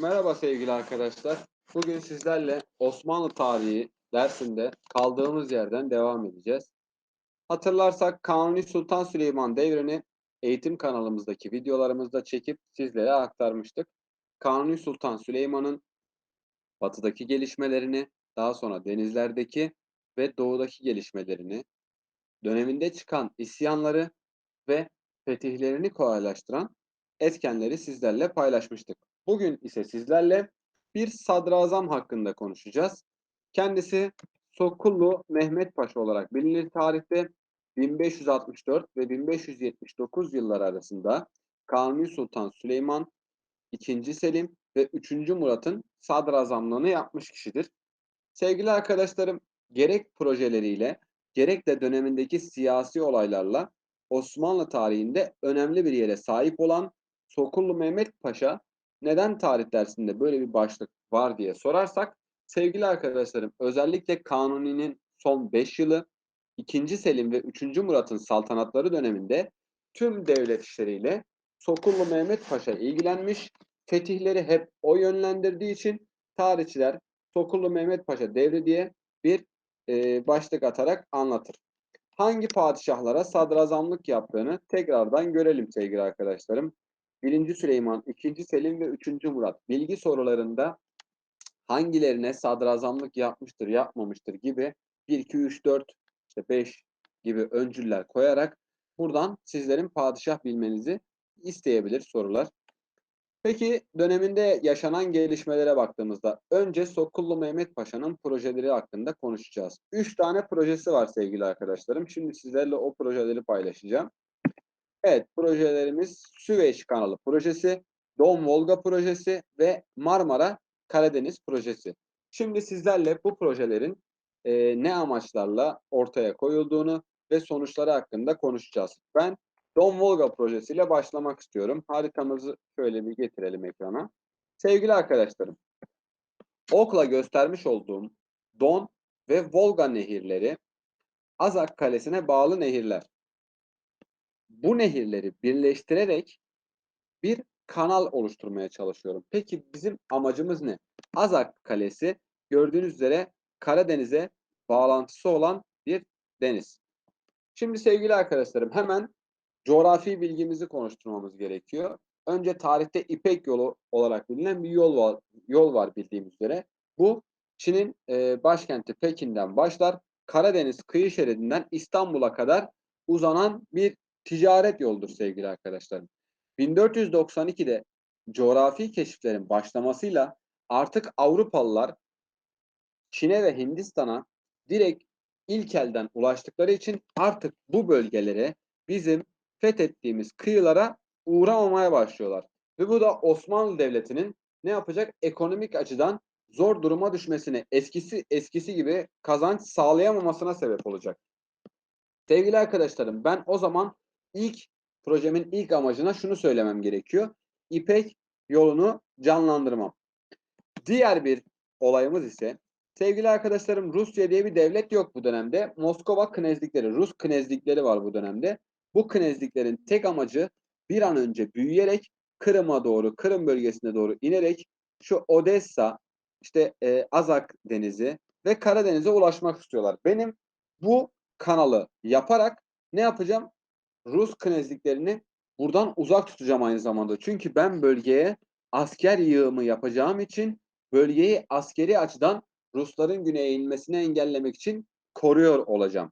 Merhaba sevgili arkadaşlar. Bugün sizlerle Osmanlı tarihi dersinde kaldığımız yerden devam edeceğiz. Hatırlarsak Kanuni Sultan Süleyman devrini eğitim kanalımızdaki videolarımızda çekip sizlere aktarmıştık. Kanuni Sultan Süleyman'ın batıdaki gelişmelerini, daha sonra denizlerdeki ve doğudaki gelişmelerini, döneminde çıkan isyanları ve fetihlerini kolaylaştıran etkenleri sizlerle paylaşmıştık. Bugün ise sizlerle bir sadrazam hakkında konuşacağız. Kendisi Sokullu Mehmet Paşa olarak bilinir tarihte 1564 ve 1579 yılları arasında Kanuni Sultan Süleyman, II. Selim ve 3. Murat'ın sadrazamlığını yapmış kişidir. Sevgili arkadaşlarım, gerek projeleriyle gerek de dönemindeki siyasi olaylarla Osmanlı tarihinde önemli bir yere sahip olan Sokullu Mehmet Paşa neden tarih dersinde böyle bir başlık var diye sorarsak sevgili arkadaşlarım özellikle Kanuni'nin son 5 yılı 2. Selim ve 3. Murat'ın saltanatları döneminde tüm devlet işleriyle Sokullu Mehmet Paşa ilgilenmiş. Fetihleri hep o yönlendirdiği için tarihçiler Sokullu Mehmet Paşa devri diye bir e, başlık atarak anlatır. Hangi padişahlara sadrazamlık yaptığını tekrardan görelim sevgili arkadaşlarım. 1. Süleyman, 2. Selim ve 3. Murat bilgi sorularında hangilerine sadrazamlık yapmıştır, yapmamıştır gibi 1, 2, 3, 4, işte 5 gibi öncüller koyarak buradan sizlerin padişah bilmenizi isteyebilir sorular. Peki döneminde yaşanan gelişmelere baktığımızda önce Sokullu Mehmet Paşa'nın projeleri hakkında konuşacağız. Üç tane projesi var sevgili arkadaşlarım. Şimdi sizlerle o projeleri paylaşacağım. Evet, projelerimiz Süveyş Kanalı projesi, Don Volga projesi ve Marmara Karadeniz projesi. Şimdi sizlerle bu projelerin e, ne amaçlarla ortaya koyulduğunu ve sonuçları hakkında konuşacağız. Ben Don Volga projesiyle başlamak istiyorum. Haritamızı şöyle bir getirelim ekrana. Sevgili arkadaşlarım, okla göstermiş olduğum Don ve Volga nehirleri Azak Kalesi'ne bağlı nehirler bu nehirleri birleştirerek bir kanal oluşturmaya çalışıyorum. Peki bizim amacımız ne? Azak Kalesi gördüğünüz üzere Karadeniz'e bağlantısı olan bir deniz. Şimdi sevgili arkadaşlarım hemen coğrafi bilgimizi konuşturmamız gerekiyor. Önce tarihte İpek yolu olarak bilinen bir yol var, yol var bildiğimiz üzere. Bu Çin'in e, başkenti Pekin'den başlar. Karadeniz kıyı şeridinden İstanbul'a kadar uzanan bir ticaret yoldur sevgili arkadaşlarım. 1492'de coğrafi keşiflerin başlamasıyla artık Avrupalılar Çin'e ve Hindistan'a direkt ilk elden ulaştıkları için artık bu bölgelere bizim fethettiğimiz kıyılara uğramamaya başlıyorlar. Ve bu da Osmanlı Devleti'nin ne yapacak? Ekonomik açıdan zor duruma düşmesine, eskisi eskisi gibi kazanç sağlayamamasına sebep olacak. Sevgili arkadaşlarım ben o zaman ilk projemin ilk amacına şunu söylemem gerekiyor. İpek yolunu canlandırmam. Diğer bir olayımız ise sevgili arkadaşlarım Rusya diye bir devlet yok bu dönemde. Moskova knezlikleri, Rus knezlikleri var bu dönemde. Bu knezliklerin tek amacı bir an önce büyüyerek Kırım'a doğru, Kırım bölgesine doğru inerek şu Odessa, işte e, Azak Denizi ve Karadeniz'e ulaşmak istiyorlar. Benim bu kanalı yaparak ne yapacağım? Rus knezliklerini buradan uzak tutacağım aynı zamanda. Çünkü ben bölgeye asker yığımı yapacağım için bölgeyi askeri açıdan Rusların güneye inmesini engellemek için koruyor olacağım.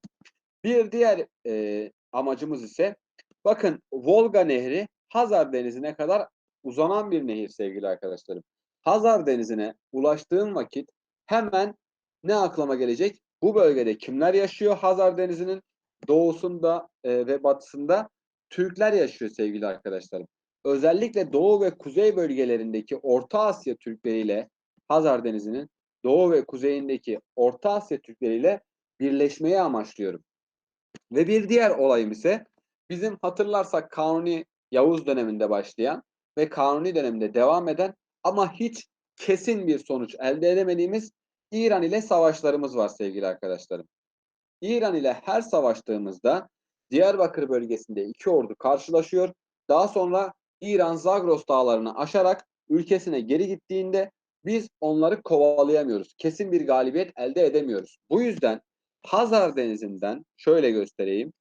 Bir diğer e, amacımız ise bakın Volga Nehri Hazar Denizi'ne kadar uzanan bir nehir sevgili arkadaşlarım. Hazar Denizi'ne ulaştığım vakit hemen ne aklıma gelecek? Bu bölgede kimler yaşıyor Hazar Denizi'nin doğusunda e, ve batısında Türkler yaşıyor sevgili arkadaşlarım. Özellikle doğu ve kuzey bölgelerindeki Orta Asya Türkleriyle Hazar Denizi'nin doğu ve kuzeyindeki Orta Asya Türkleriyle birleşmeyi amaçlıyorum. Ve bir diğer olayım ise bizim hatırlarsak Kanuni Yavuz döneminde başlayan ve Kanuni döneminde devam eden ama hiç kesin bir sonuç elde edemediğimiz İran ile savaşlarımız var sevgili arkadaşlarım. İran ile her savaştığımızda Diyarbakır bölgesinde iki ordu karşılaşıyor. Daha sonra İran Zagros dağlarını aşarak ülkesine geri gittiğinde biz onları kovalayamıyoruz. Kesin bir galibiyet elde edemiyoruz. Bu yüzden Hazar Denizi'nden şöyle göstereyim.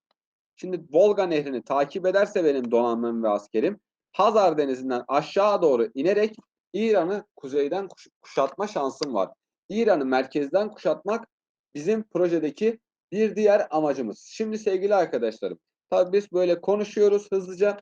Şimdi Volga Nehri'ni takip ederse benim donanmam ve askerim Hazar Denizi'nden aşağı doğru inerek İran'ı kuzeyden kuş- kuşatma şansım var. İran'ı merkezden kuşatmak bizim projedeki bir diğer amacımız. Şimdi sevgili arkadaşlarım, tabii biz böyle konuşuyoruz hızlıca.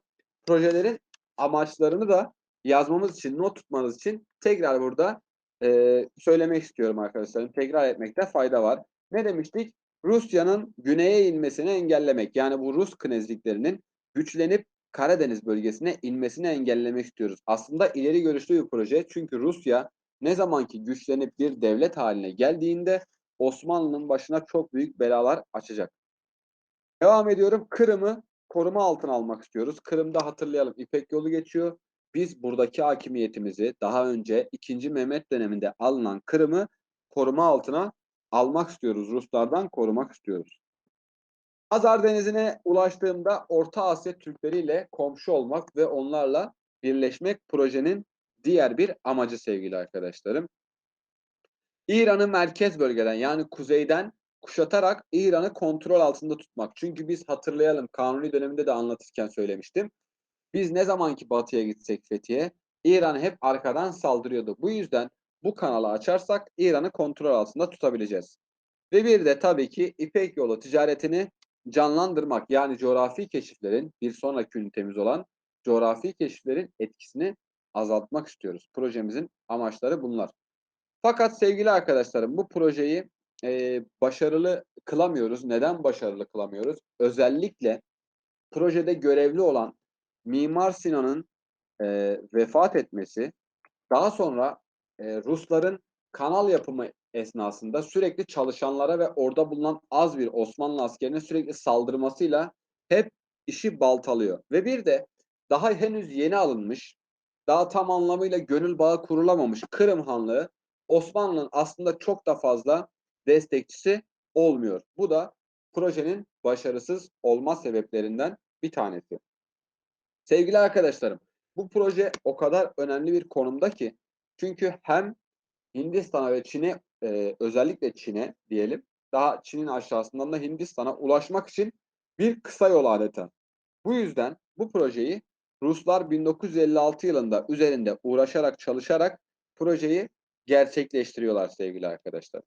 Projelerin amaçlarını da yazmamız için, not tutmanız için tekrar burada e, söylemek istiyorum arkadaşlarım. Tekrar etmekte fayda var. Ne demiştik? Rusya'nın güneye inmesini engellemek. Yani bu Rus knezliklerinin güçlenip Karadeniz bölgesine inmesini engellemek istiyoruz. Aslında ileri görüşlü bir proje. Çünkü Rusya ne zamanki güçlenip bir devlet haline geldiğinde Osmanlı'nın başına çok büyük belalar açacak. Devam ediyorum. Kırım'ı koruma altına almak istiyoruz. Kırım'da hatırlayalım İpek yolu geçiyor. Biz buradaki hakimiyetimizi daha önce 2. Mehmet döneminde alınan Kırım'ı koruma altına almak istiyoruz. Ruslardan korumak istiyoruz. Hazar Denizi'ne ulaştığımda Orta Asya Türkleriyle komşu olmak ve onlarla birleşmek projenin diğer bir amacı sevgili arkadaşlarım. İran'ı merkez bölgeden yani kuzeyden kuşatarak İran'ı kontrol altında tutmak. Çünkü biz hatırlayalım Kanuni döneminde de anlatırken söylemiştim. Biz ne zamanki batıya gitsek Fethiye, İran hep arkadan saldırıyordu. Bu yüzden bu kanalı açarsak İran'ı kontrol altında tutabileceğiz. Ve bir de tabii ki İpek yolu ticaretini canlandırmak yani coğrafi keşiflerin bir sonraki ünitemiz olan coğrafi keşiflerin etkisini azaltmak istiyoruz. Projemizin amaçları bunlar. Fakat sevgili arkadaşlarım bu projeyi e, başarılı kılamıyoruz. Neden başarılı kılamıyoruz? Özellikle projede görevli olan Mimar Sinan'ın e, vefat etmesi, daha sonra e, Rusların kanal yapımı esnasında sürekli çalışanlara ve orada bulunan az bir Osmanlı askerine sürekli saldırmasıyla hep işi baltalıyor. Ve bir de daha henüz yeni alınmış, daha tam anlamıyla gönül bağı kurulamamış Kırım Hanlığı Osmanlı'nın aslında çok da fazla destekçisi olmuyor. Bu da projenin başarısız olma sebeplerinden bir tanesi. Sevgili arkadaşlarım, bu proje o kadar önemli bir konumda ki çünkü hem Hindistan'a ve Çin'e e, özellikle Çin'e diyelim daha Çin'in aşağısından da Hindistan'a ulaşmak için bir kısa yol adeta. Bu yüzden bu projeyi Ruslar 1956 yılında üzerinde uğraşarak çalışarak projeyi gerçekleştiriyorlar sevgili arkadaşlar.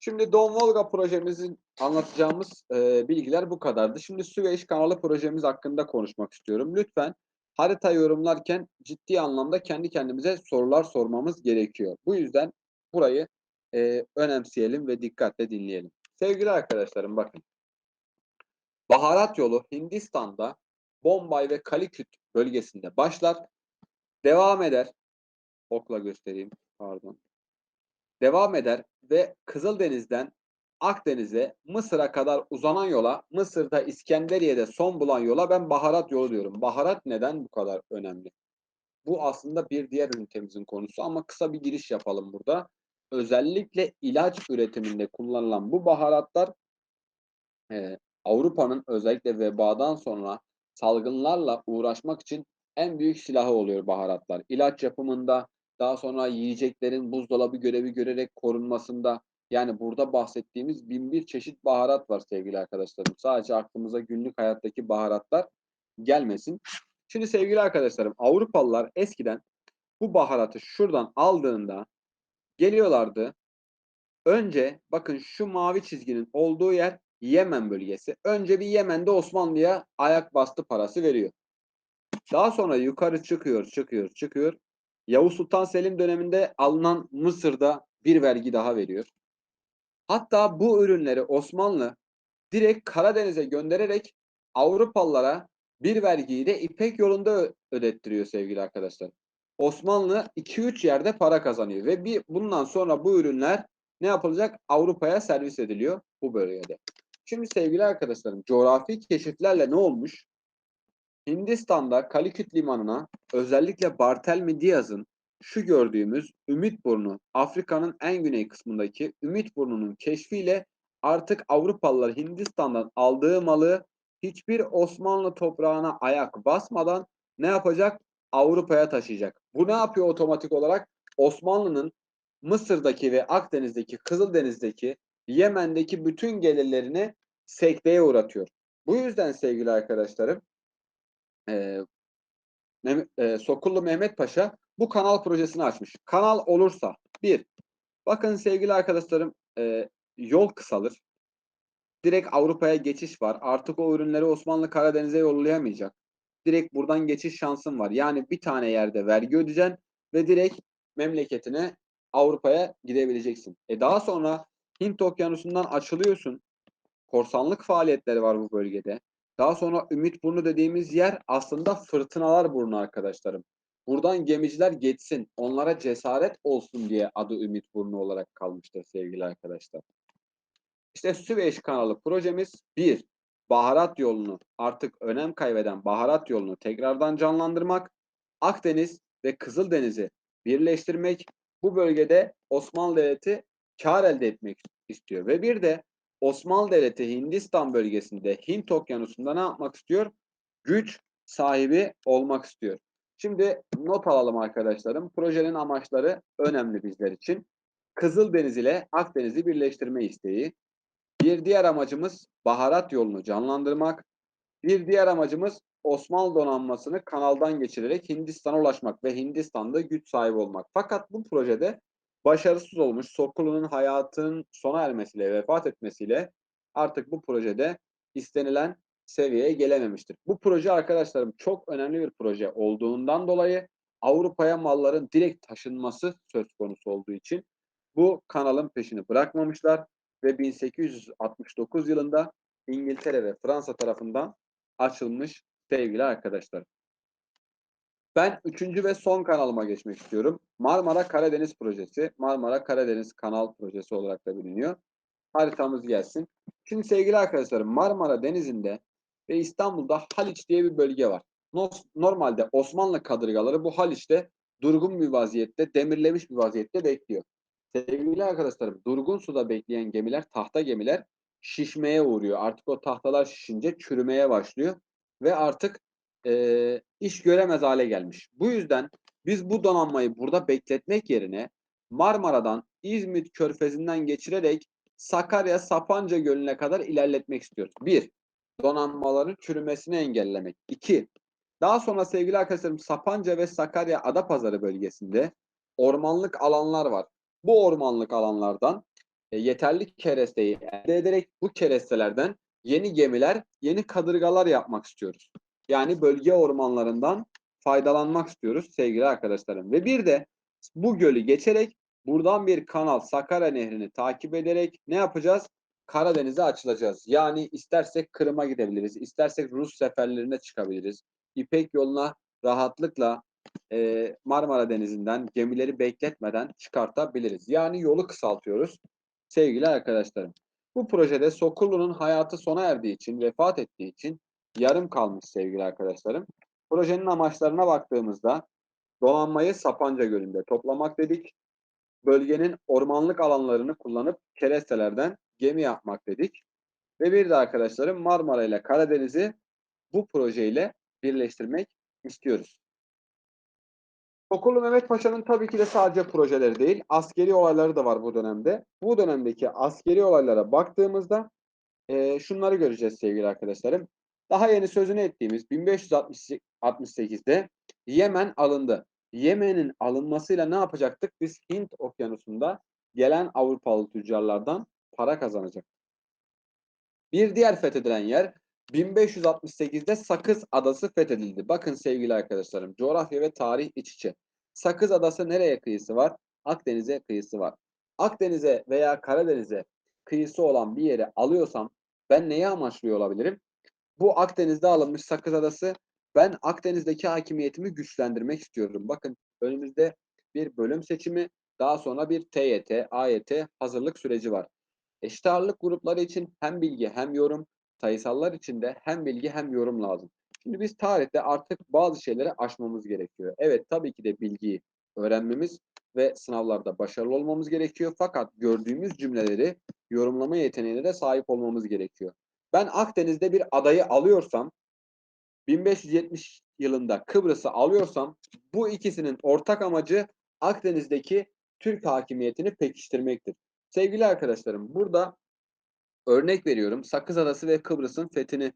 Şimdi Don Volga projemizin anlatacağımız e, bilgiler bu kadardı. Şimdi Süveyş kanalı projemiz hakkında konuşmak istiyorum. Lütfen harita yorumlarken ciddi anlamda kendi kendimize sorular sormamız gerekiyor. Bu yüzden burayı e, önemseyelim ve dikkatle dinleyelim. Sevgili arkadaşlarım bakın. Baharat yolu Hindistan'da Bombay ve Kaliküt bölgesinde başlar. Devam eder. Okla göstereyim. Pardon. Devam eder ve Kızıldeniz'den Akdeniz'e, Mısır'a kadar uzanan yola, Mısır'da İskenderiye'de son bulan yola ben baharat yolu diyorum. Baharat neden bu kadar önemli? Bu aslında bir diğer ünitemizin konusu ama kısa bir giriş yapalım burada. Özellikle ilaç üretiminde kullanılan bu baharatlar e, Avrupa'nın özellikle vebadan sonra salgınlarla uğraşmak için en büyük silahı oluyor baharatlar. İlaç yapımında, daha sonra yiyeceklerin buzdolabı görevi görerek korunmasında, yani burada bahsettiğimiz bin bir çeşit baharat var sevgili arkadaşlarım. Sadece aklımıza günlük hayattaki baharatlar gelmesin. Şimdi sevgili arkadaşlarım Avrupalılar eskiden bu baharatı şuradan aldığında geliyorlardı. Önce bakın şu mavi çizginin olduğu yer Yemen bölgesi. Önce bir Yemen'de Osmanlı'ya ayak bastı parası veriyor. Daha sonra yukarı çıkıyor, çıkıyor, çıkıyor. Yavuz Sultan Selim döneminde alınan Mısır'da bir vergi daha veriyor. Hatta bu ürünleri Osmanlı direkt Karadeniz'e göndererek Avrupalılara bir vergiyi de İpek yolunda ödettiriyor sevgili arkadaşlar. Osmanlı 2-3 yerde para kazanıyor ve bir bundan sonra bu ürünler ne yapılacak? Avrupa'ya servis ediliyor bu bölgede. Şimdi sevgili arkadaşlarım coğrafi keşiflerle ne olmuş? Hindistan'da Kaliküt limanına özellikle Bartelmi Diaz'ın şu gördüğümüz Ümit Burnu, Afrika'nın en güney kısmındaki Ümit Burnu'nun keşfiyle artık Avrupalılar Hindistan'dan aldığı malı hiçbir Osmanlı toprağına ayak basmadan ne yapacak? Avrupa'ya taşıyacak. Bu ne yapıyor otomatik olarak? Osmanlı'nın Mısır'daki ve Akdeniz'deki, Kızıldeniz'deki, Yemen'deki bütün gelirlerini sekteye uğratıyor. Bu yüzden sevgili arkadaşlarım, e, e, Sokullu Mehmet Paşa bu kanal projesini açmış. Kanal olursa bir, bakın sevgili arkadaşlarım e, yol kısalır. Direkt Avrupa'ya geçiş var. Artık o ürünleri Osmanlı Karadeniz'e yollayamayacak. Direkt buradan geçiş şansın var. Yani bir tane yerde vergi ödeyeceksin ve direkt memleketine Avrupa'ya gidebileceksin. E daha sonra Hint Okyanusu'ndan açılıyorsun. Korsanlık faaliyetleri var bu bölgede. Daha sonra Ümit Burnu dediğimiz yer aslında fırtınalar burnu arkadaşlarım. Buradan gemiciler geçsin, onlara cesaret olsun diye adı Ümit Burnu olarak kalmıştır sevgili arkadaşlar. İşte Süveyş kanalı projemiz bir, baharat yolunu artık önem kaybeden baharat yolunu tekrardan canlandırmak, Akdeniz ve Kızıldeniz'i birleştirmek, bu bölgede Osmanlı Devleti kar elde etmek istiyor. Ve bir de Osmanlı Devleti Hindistan bölgesinde Hint Okyanusu'nda ne yapmak istiyor? Güç sahibi olmak istiyor. Şimdi not alalım arkadaşlarım. Projenin amaçları önemli bizler için. Kızıldeniz ile Akdeniz'i birleştirme isteği. Bir diğer amacımız baharat yolunu canlandırmak. Bir diğer amacımız Osmanlı donanmasını kanaldan geçirerek Hindistan'a ulaşmak ve Hindistan'da güç sahibi olmak. Fakat bu projede başarısız olmuş. Sokulu'nun hayatının sona ermesiyle, vefat etmesiyle artık bu projede istenilen seviyeye gelememiştir. Bu proje arkadaşlarım çok önemli bir proje olduğundan dolayı Avrupa'ya malların direkt taşınması söz konusu olduğu için bu kanalın peşini bırakmamışlar ve 1869 yılında İngiltere ve Fransa tarafından açılmış sevgili arkadaşlar. Ben üçüncü ve son kanalıma geçmek istiyorum. Marmara Karadeniz Projesi. Marmara Karadeniz Kanal Projesi olarak da biliniyor. Haritamız gelsin. Şimdi sevgili arkadaşlarım Marmara Denizi'nde ve İstanbul'da Haliç diye bir bölge var. Normalde Osmanlı kadırgaları bu Haliç'te durgun bir vaziyette, demirlemiş bir vaziyette bekliyor. Sevgili arkadaşlarım, durgun suda bekleyen gemiler, tahta gemiler şişmeye uğruyor. Artık o tahtalar şişince çürümeye başlıyor ve artık e, iş göremez hale gelmiş. Bu yüzden biz bu donanmayı burada bekletmek yerine Marmara'dan İzmit Körfezi'nden geçirerek Sakarya Sapanca Gölü'ne kadar ilerletmek istiyoruz. Bir, donanmaların çürümesini engellemek. İki, daha sonra sevgili arkadaşlarım Sapanca ve Sakarya Adapazarı bölgesinde ormanlık alanlar var. Bu ormanlık alanlardan e, yeterli keresteyi elde ederek bu kerestelerden yeni gemiler, yeni kadırgalar yapmak istiyoruz. Yani bölge ormanlarından faydalanmak istiyoruz sevgili arkadaşlarım. Ve bir de bu gölü geçerek buradan bir kanal Sakarya Nehri'ni takip ederek ne yapacağız? Karadeniz'e açılacağız. Yani istersek Kırım'a gidebiliriz, istersek Rus seferlerine çıkabiliriz. İpek yoluna rahatlıkla e, Marmara Denizi'nden gemileri bekletmeden çıkartabiliriz. Yani yolu kısaltıyoruz sevgili arkadaşlarım. Bu projede Sokullu'nun hayatı sona erdiği için, vefat ettiği için yarım kalmış sevgili arkadaşlarım. Projenin amaçlarına baktığımızda donanmayı Sapanca Gölü'nde toplamak dedik. Bölgenin ormanlık alanlarını kullanıp kerestelerden gemi yapmak dedik. Ve bir de arkadaşlarım Marmara ile Karadeniz'i bu projeyle birleştirmek istiyoruz. Okullu Mehmet Paşa'nın tabii ki de sadece projeleri değil, askeri olayları da var bu dönemde. Bu dönemdeki askeri olaylara baktığımızda e, şunları göreceğiz sevgili arkadaşlarım. Daha yeni sözünü ettiğimiz 1568'de Yemen alındı. Yemen'in alınmasıyla ne yapacaktık? Biz Hint okyanusunda gelen Avrupalı tüccarlardan para kazanacaktık. Bir diğer fethedilen yer 1568'de Sakız Adası fethedildi. Bakın sevgili arkadaşlarım, coğrafya ve tarih iç içe. Sakız Adası nereye kıyısı var? Akdeniz'e kıyısı var. Akdeniz'e veya Karadeniz'e kıyısı olan bir yere alıyorsam ben neyi amaçlıyor olabilirim? Bu Akdeniz'de alınmış Sakız Adası. Ben Akdeniz'deki hakimiyetimi güçlendirmek istiyorum. Bakın önümüzde bir bölüm seçimi, daha sonra bir TYT, AYT hazırlık süreci var. Eşit ağırlık grupları için hem bilgi hem yorum, sayısallar için de hem bilgi hem yorum lazım. Şimdi biz tarihte artık bazı şeyleri aşmamız gerekiyor. Evet tabii ki de bilgiyi öğrenmemiz ve sınavlarda başarılı olmamız gerekiyor. Fakat gördüğümüz cümleleri yorumlama yeteneğine de sahip olmamız gerekiyor. Ben Akdeniz'de bir adayı alıyorsam 1570 yılında Kıbrıs'ı alıyorsam bu ikisinin ortak amacı Akdeniz'deki Türk hakimiyetini pekiştirmektir. Sevgili arkadaşlarım burada örnek veriyorum. Sakız Adası ve Kıbrıs'ın fethini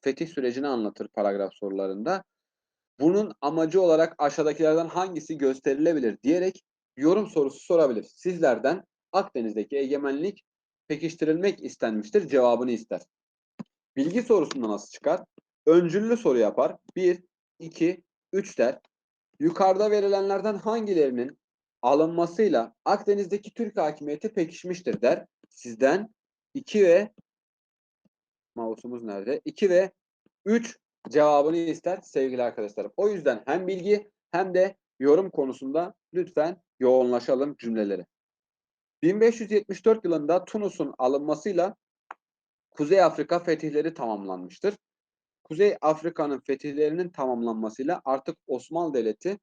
fetih sürecini anlatır paragraf sorularında. Bunun amacı olarak aşağıdakilerden hangisi gösterilebilir diyerek yorum sorusu sorabilir. Sizlerden Akdeniz'deki egemenlik pekiştirilmek istenmiştir cevabını ister. Bilgi sorusunda nasıl çıkar? Öncüllü soru yapar. 1, 2, 3 der. Yukarıda verilenlerden hangilerinin alınmasıyla Akdeniz'deki Türk hakimiyeti pekişmiştir der. Sizden 2 ve mouse'umuz nerede? 2 ve 3 cevabını ister sevgili arkadaşlarım. O yüzden hem bilgi hem de yorum konusunda lütfen yoğunlaşalım cümleleri. 1574 yılında Tunus'un alınmasıyla Kuzey Afrika fetihleri tamamlanmıştır. Kuzey Afrika'nın fetihlerinin tamamlanmasıyla artık Osmanlı Devleti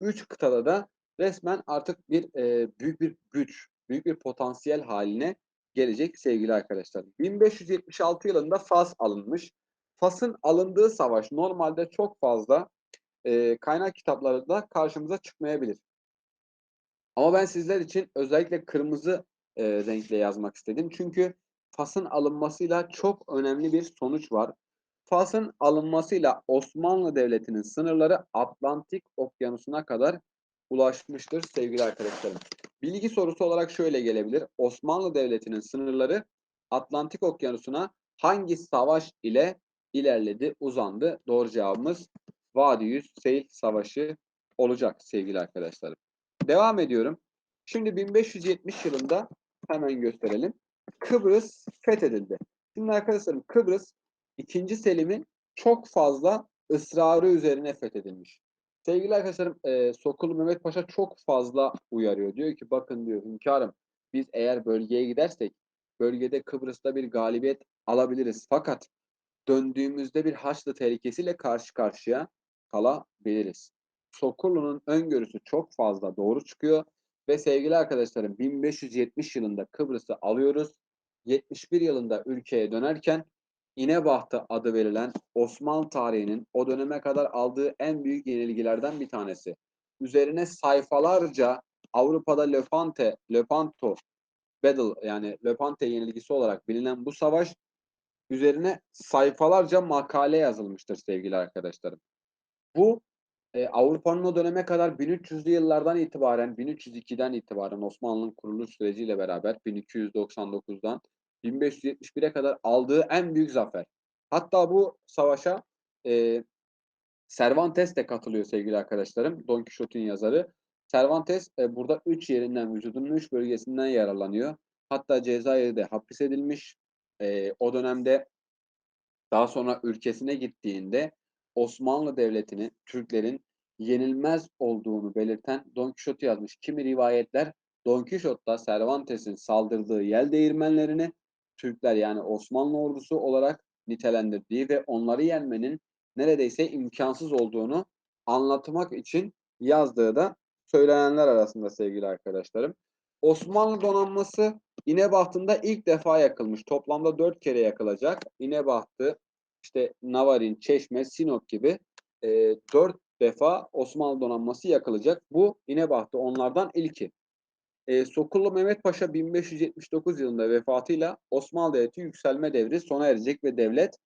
3 kıtada da resmen artık bir e, büyük bir güç, büyük bir potansiyel haline gelecek sevgili arkadaşlar. 1576 yılında Fas alınmış. Fas'ın alındığı savaş normalde çok fazla e, kaynak kitaplarında karşımıza çıkmayabilir. Ama ben sizler için özellikle kırmızı e, renkle yazmak istedim. Çünkü Fas'ın alınmasıyla çok önemli bir sonuç var. Fas'ın alınmasıyla Osmanlı Devleti'nin sınırları Atlantik Okyanusu'na kadar ulaşmıştır sevgili arkadaşlarım. Bilgi sorusu olarak şöyle gelebilir. Osmanlı Devleti'nin sınırları Atlantik Okyanusu'na hangi savaş ile ilerledi, uzandı? Doğru cevabımız Vadi Yüz Seyil Savaşı olacak sevgili arkadaşlarım. Devam ediyorum. Şimdi 1570 yılında hemen gösterelim. Kıbrıs fethedildi. Şimdi arkadaşlarım Kıbrıs 2. Selim'in çok fazla ısrarı üzerine fethedilmiş. Sevgili arkadaşlarım e, Sokulu Mehmet Paşa çok fazla uyarıyor. Diyor ki bakın diyor hünkârım biz eğer bölgeye gidersek bölgede Kıbrıs'ta bir galibiyet alabiliriz. Fakat döndüğümüzde bir Haçlı tehlikesiyle karşı karşıya kalabiliriz. Sokullu'nun öngörüsü çok fazla doğru çıkıyor ve sevgili arkadaşlarım 1570 yılında Kıbrıs'ı alıyoruz. 71 yılında ülkeye dönerken İnebahtı adı verilen Osmanlı tarihinin o döneme kadar aldığı en büyük yenilgilerden bir tanesi. Üzerine sayfalarca Avrupa'da Lefante, Lepanto Battle yani Lepante yenilgisi olarak bilinen bu savaş üzerine sayfalarca makale yazılmıştır sevgili arkadaşlarım. Bu e, Avrupa'nın o döneme kadar 1300'lü yıllardan itibaren 1302'den itibaren Osmanlı'nın kuruluş süreciyle beraber 1299'dan 1571'e kadar aldığı en büyük zafer. Hatta bu savaşa e, Cervantes de katılıyor sevgili arkadaşlarım. Don Quixote'un yazarı. Cervantes e, burada üç yerinden, vücudunun üç bölgesinden yararlanıyor. Hatta Cezayir'de hapis edilmiş. E, o dönemde daha sonra ülkesine gittiğinde Osmanlı Devleti'ni Türklerin yenilmez olduğunu belirten Don Quixote yazmış. Kimi rivayetler Don Quixote'da Cervantes'in saldırdığı yel değirmenlerini Türkler yani Osmanlı ordusu olarak nitelendirdiği ve onları yenmenin neredeyse imkansız olduğunu anlatmak için yazdığı da söylenenler arasında sevgili arkadaşlarım. Osmanlı donanması İnebahtı'nda ilk defa yakılmış. Toplamda dört kere yakılacak. İnebahtı, işte Navarin, Çeşme, Sinop gibi e, dört defa Osmanlı donanması yakılacak. Bu İnebahtı onlardan ilki. E, Sokullu Mehmet Paşa 1579 yılında vefatıyla Osmanlı Devleti yükselme devri sona erecek ve devlet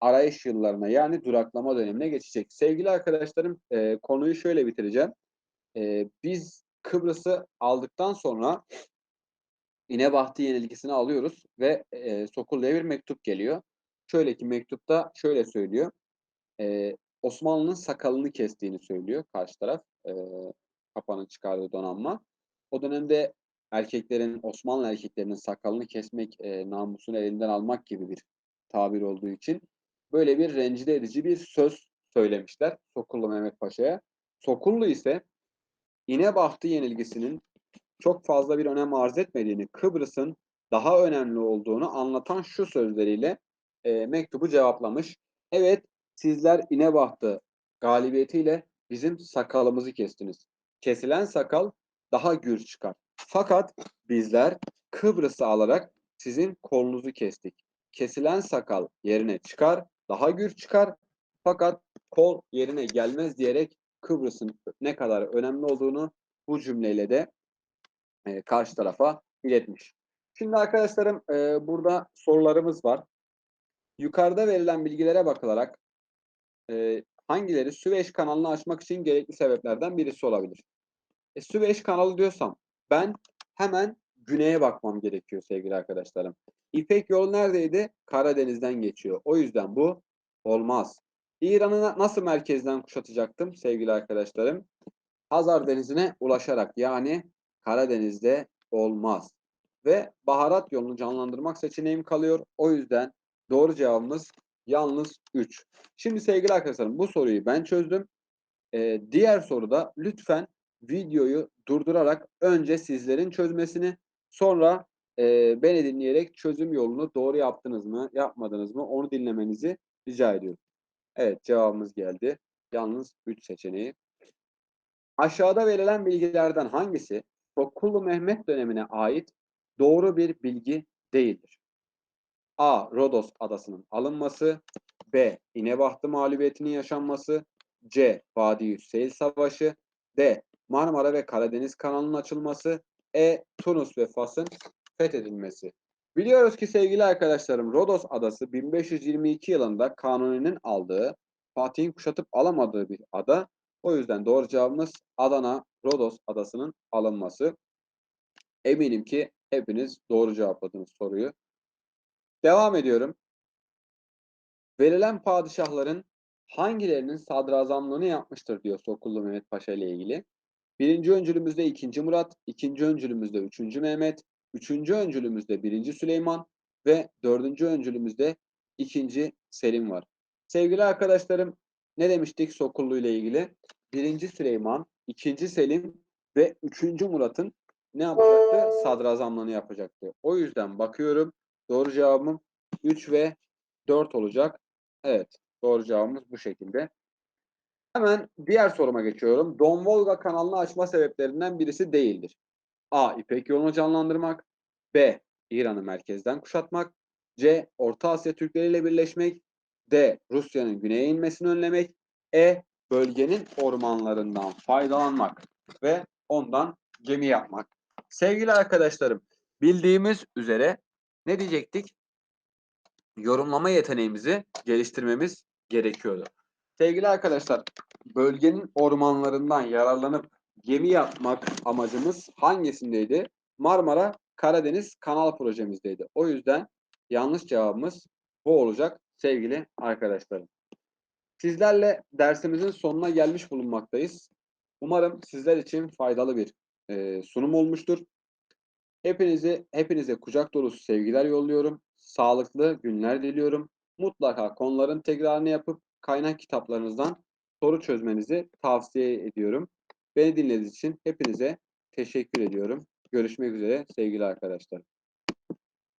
arayış yıllarına yani duraklama dönemine geçecek. Sevgili arkadaşlarım e, konuyu şöyle bitireceğim. E, biz Kıbrıs'ı aldıktan sonra İnebahtı yenilgisini alıyoruz ve e, Sokullu'ya bir mektup geliyor. Şöyle ki mektupta şöyle söylüyor. E, Osmanlı'nın sakalını kestiğini söylüyor karşı taraf. E, kapanın çıkardığı donanma. O dönemde erkeklerin, Osmanlı erkeklerinin sakalını kesmek, e, namusunu elinden almak gibi bir tabir olduğu için böyle bir rencide edici bir söz söylemişler Sokullu Mehmet Paşa'ya. Sokullu ise İnebahtı yenilgisinin çok fazla bir önem arz etmediğini, Kıbrıs'ın daha önemli olduğunu anlatan şu sözleriyle e, mektubu cevaplamış. Evet, sizler İnebahtı galibiyetiyle bizim sakalımızı kestiniz. Kesilen sakal daha gür çıkar. Fakat bizler Kıbrıs'ı alarak sizin kolunuzu kestik. Kesilen sakal yerine çıkar, daha gür çıkar. Fakat kol yerine gelmez diyerek Kıbrıs'ın ne kadar önemli olduğunu bu cümleyle de e, karşı tarafa iletmiş. Şimdi arkadaşlarım e, burada sorularımız var. Yukarıda verilen bilgilere bakılarak e, hangileri Süveyş kanalını açmak için gerekli sebeplerden birisi olabilir? E, Süveyş kanalı diyorsam ben hemen güneye bakmam gerekiyor sevgili arkadaşlarım. İpek yolu neredeydi? Karadeniz'den geçiyor. O yüzden bu olmaz. İran'ı na- nasıl merkezden kuşatacaktım sevgili arkadaşlarım? Hazar Denizi'ne ulaşarak yani Karadeniz'de olmaz. Ve baharat yolunu canlandırmak seçeneğim kalıyor. O yüzden doğru cevabımız yalnız 3. Şimdi sevgili arkadaşlarım bu soruyu ben çözdüm. Ee, diğer soruda lütfen videoyu durdurarak önce sizlerin çözmesini sonra e, beni dinleyerek çözüm yolunu doğru yaptınız mı yapmadınız mı onu dinlemenizi rica ediyorum. Evet cevabımız geldi. Yalnız 3 seçeneği. Aşağıda verilen bilgilerden hangisi Sokullu Mehmet dönemine ait doğru bir bilgi değildir? A. Rodos adasının alınması B. İnebahtı mağlubiyetinin yaşanması C. Vadi Hüseyin Savaşı D. Marmara ve Karadeniz kanalının açılması E. Tunus ve Fas'ın fethedilmesi. Biliyoruz ki sevgili arkadaşlarım Rodos adası 1522 yılında Kanuni'nin aldığı, Fatih'in kuşatıp alamadığı bir ada. O yüzden doğru cevabımız Adana Rodos adasının alınması. Eminim ki hepiniz doğru cevapladınız soruyu. Devam ediyorum. Verilen padişahların hangilerinin sadrazamlığını yapmıştır diyor Sokullu Mehmet Paşa ile ilgili. Birinci öncülümüzde 2. Murat, ikinci öncülümüzde 3. Mehmet, üçüncü öncülümüzde 1. Süleyman ve dördüncü öncülümüzde 2. Selim var. Sevgili arkadaşlarım ne demiştik Sokullu ile ilgili? 1. Süleyman, 2. Selim ve 3. Murat'ın ne yapacaktı? Sadrazamlığını yapacaktı. O yüzden bakıyorum doğru cevabım 3 ve 4 olacak. Evet doğru cevabımız bu şekilde. Hemen diğer soruma geçiyorum. Don Volga kanalını açma sebeplerinden birisi değildir. A. İpek yolunu canlandırmak. B. İran'ı merkezden kuşatmak. C. Orta Asya Türkleri ile birleşmek. D. Rusya'nın güneye inmesini önlemek. E. Bölgenin ormanlarından faydalanmak ve ondan gemi yapmak. Sevgili arkadaşlarım, bildiğimiz üzere ne diyecektik? Yorumlama yeteneğimizi geliştirmemiz gerekiyordu. Sevgili arkadaşlar, bölgenin ormanlarından yararlanıp gemi yapmak amacımız hangisindeydi? Marmara Karadeniz kanal projemizdeydi. O yüzden yanlış cevabımız bu olacak sevgili arkadaşlarım. Sizlerle dersimizin sonuna gelmiş bulunmaktayız. Umarım sizler için faydalı bir e, sunum olmuştur. Hepinizi hepinize kucak dolusu sevgiler yolluyorum. Sağlıklı günler diliyorum. Mutlaka konuların tekrarını yapıp kaynak kitaplarınızdan soru çözmenizi tavsiye ediyorum. Beni dinlediğiniz için hepinize teşekkür ediyorum. Görüşmek üzere sevgili arkadaşlar.